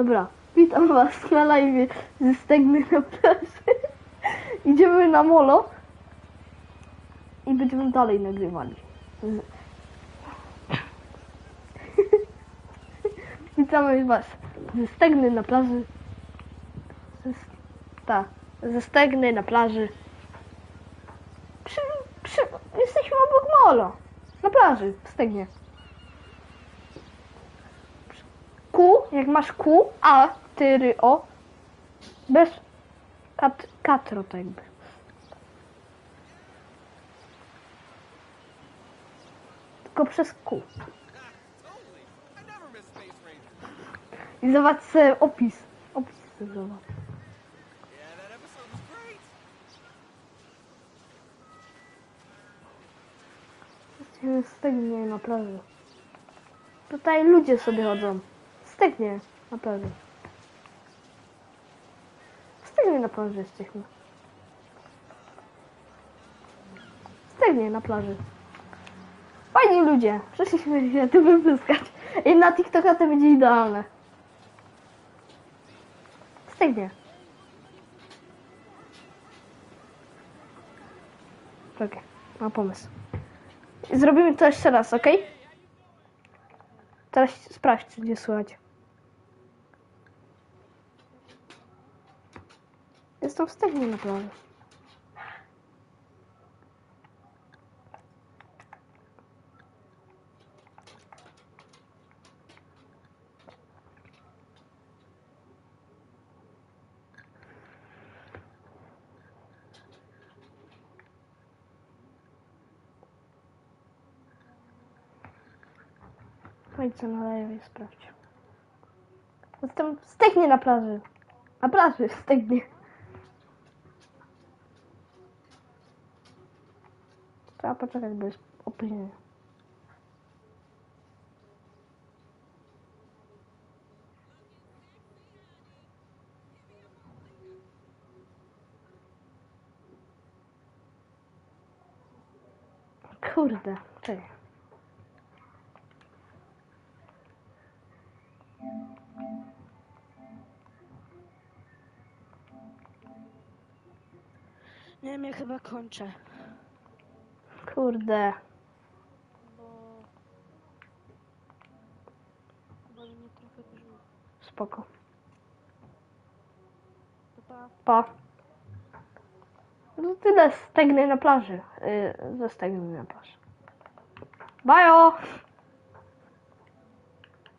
Dobra, witam was na live ze Stegny na plaży. Idziemy na molo i będziemy dalej nagrywali. Z- Witamy was ze Stegny na plaży. Ze, ta, ze Stegny na plaży. Przy, przy, jesteśmy obok molo. Na plaży w Stegnie. Q, jak masz Q, A, ty, ry, o. Bez kat, katro to jakby. Tylko przez Q. I zobacz sobie opis. Opis sobie zobacz. Yeah, that episode was great. Jesteśmy Stegnie na plaży. Tutaj ludzie sobie chodzą. Stegnie na plaży. Stegnie na plaży jesteśmy. Stegnie na plaży. Fajni ludzie. Przyszliśmy się tu wypyskać. I na TikToka to będzie idealne. Stegnie. Czekaj, mam pomysł. Zrobimy to jeszcze raz, ok? Teraz sprawdź, gdzie słychać. Jestem w stegnie naprawdę. Chodź co na live sprawdź. Jestem w stegnie na plaży. Na plaży, w Trzeba poczekać, bo jest opóźnienie. Kurde, czekaj. Nie wiem, ja chyba kończę. Kurde. Bo... Mnie trochę. Spoko. Pa. Pa. No tyle stegny na plaży. Yy, ze na plaży. Bajo!